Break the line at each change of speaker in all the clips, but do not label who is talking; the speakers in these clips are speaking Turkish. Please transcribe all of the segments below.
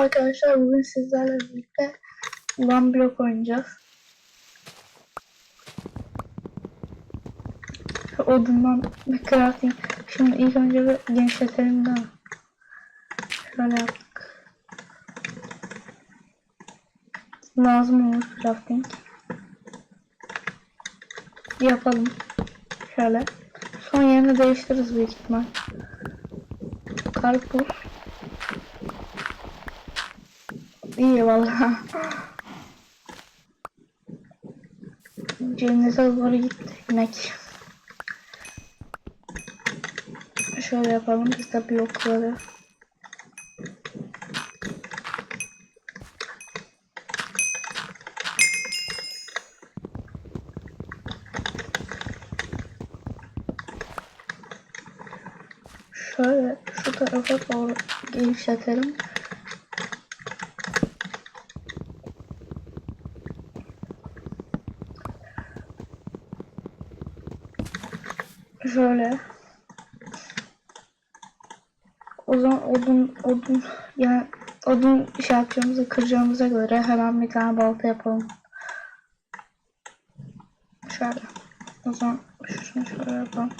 arkadaşlar bugün sizlerle birlikte One Block oynayacağız. Odundan bir crafting. Şimdi ilk önce bir genişletelim de. Şöyle yaptık. Lazım olur crafting. Yapalım. Şöyle. Son yerini değiştiririz büyük ihtimal. Karpuz. İyi valla. Cennete doğru gitti inek. Şöyle yapalım biz de blokları. Şöyle şu tarafa doğru genişletelim. Şöyle. O zaman odun odun yani odun şey yapacağımıza kıracağımıza göre hemen bir tane balta yapalım. Şöyle. O zaman şunu şöyle yapalım.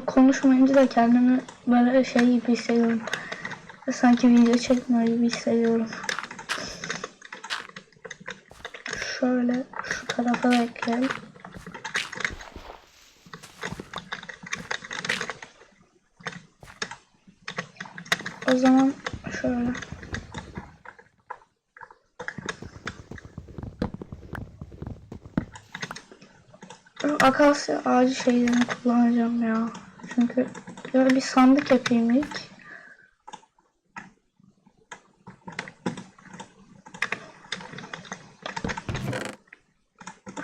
Konuşmayınca da kendimi böyle şey gibi hissediyorum. Sanki video çekmiyor gibi hissediyorum. Şöyle şu tarafa da ekleyelim. O zaman şöyle. Akasya ağacı şeylerini kullanacağım ya. Çünkü böyle bir sandık yapayım ilk.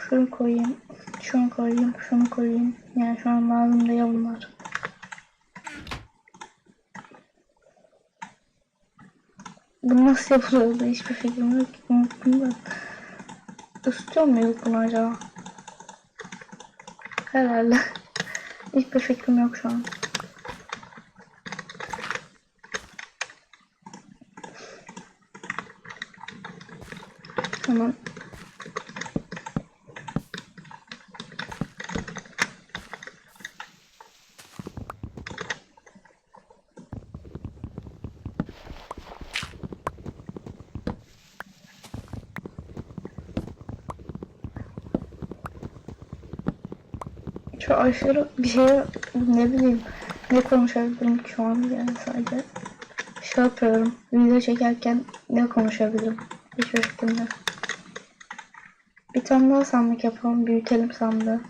Şunu koyayım. Şunu koyayım. Şunu koyayım. Yani şu an lazım değil bunlar. Bu nasıl yapılıyordu hiçbir fikrim yok. Unuttum da. Istiyor muyuz bunu acaba? Herhalde. Hiçbir fikrim yok şu an. Tamam. Şu aşırı bir şey ne bileyim ne konuşabilirim şu an yani sadece şey yapıyorum video çekerken ne konuşabilirim hiçbir fikrim. Bir tane daha sandık yapalım büyütelim sandığı.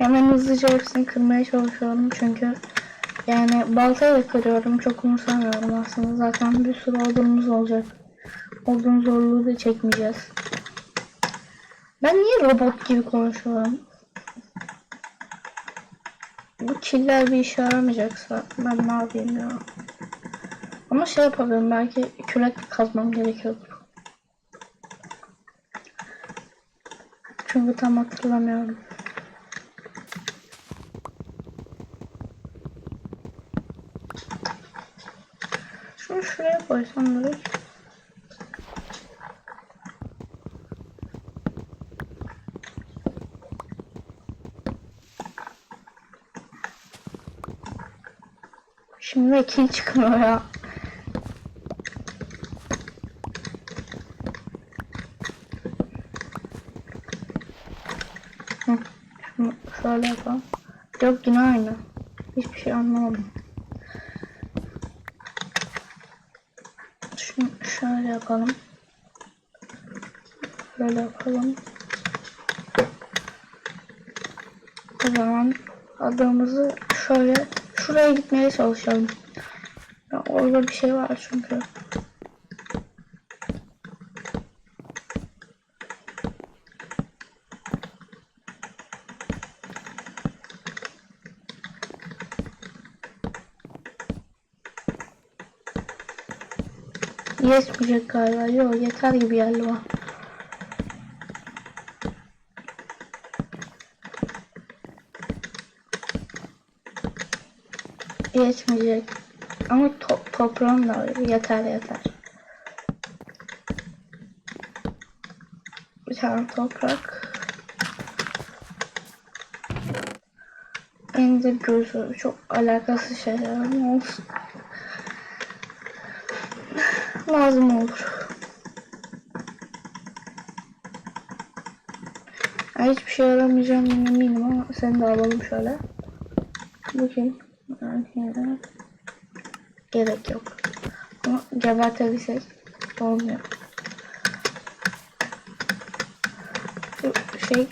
Hemen hızlıca hepsini kırmaya çalışıyorum çünkü yani baltayla kırıyorum çok umursamıyorum aslında zaten bir sürü odunumuz olacak. Odun zorluğu da çekmeyeceğiz. Ben niye robot gibi konuşuyorum? Bu killer bir işe yaramayacaksa ben ne yapayım ya? Ama şey yapabilirim belki kürek kazmam gerekiyordur. Çünkü tam hatırlamıyorum. koysam buraya. Şimdi ikili çıkmıyor ya. Hı, şöyle yapalım. Yok yine aynı. Hiçbir şey anlamadım. Yapalım. Böyle yapalım. O zaman adamımızı şöyle şuraya gitmeye çalışalım. Ya orada bir şey var çünkü. Yetmeyecek galiba. Yok yeter gibi geldi bana. Yetmeyecek. Ama to toprağım da var. yeter yeter. Bir tane toprak. Ender gözü çok alakasız şeyler ama olsun. Lazım olur. Ya hiçbir şey aramayacağım eminim ama seni de alalım şöyle. Bakayım. Yani gerek yok. Ama gebertebilsek olmuyor. Şu şey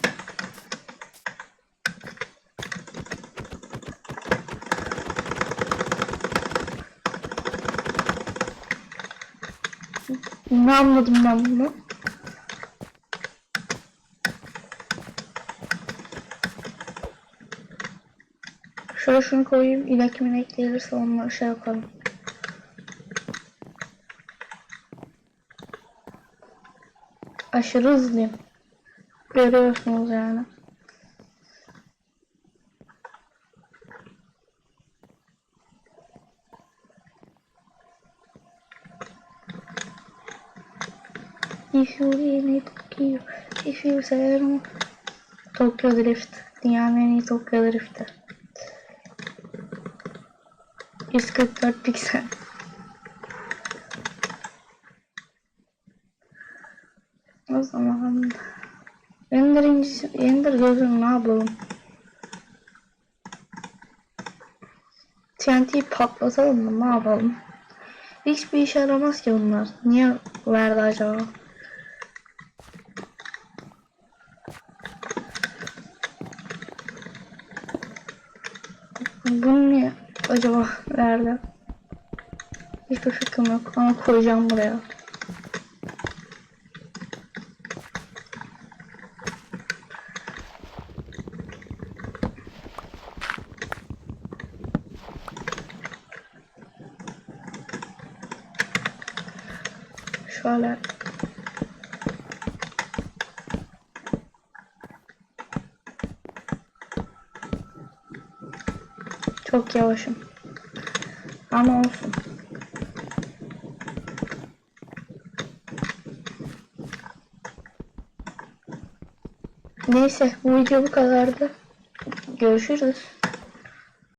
Ne anladım ben bunu? Şöyle şunu koyayım. İnek minek gelirse onları şey yapalım. Aşırı hızlıyım. Görüyorsunuz yani. If you really Tokyo, if you say Tokyo Drift. Dünyanın en iyi Tokyo Drift'i. 144 piksel. O zaman Ender incisi, Ender gözüm ne yapalım? TNT'yi patlatalım mı? Ne yapalım? Hiçbir işe yaramaz ki bunlar. Niye verdi acaba? Bunu niye acaba verdi? Hiçbir fikrim yok ama koyacağım buraya. Şöyle Çok yavaşım. Ama olsun. Neyse bu video bu kadardı. Görüşürüz.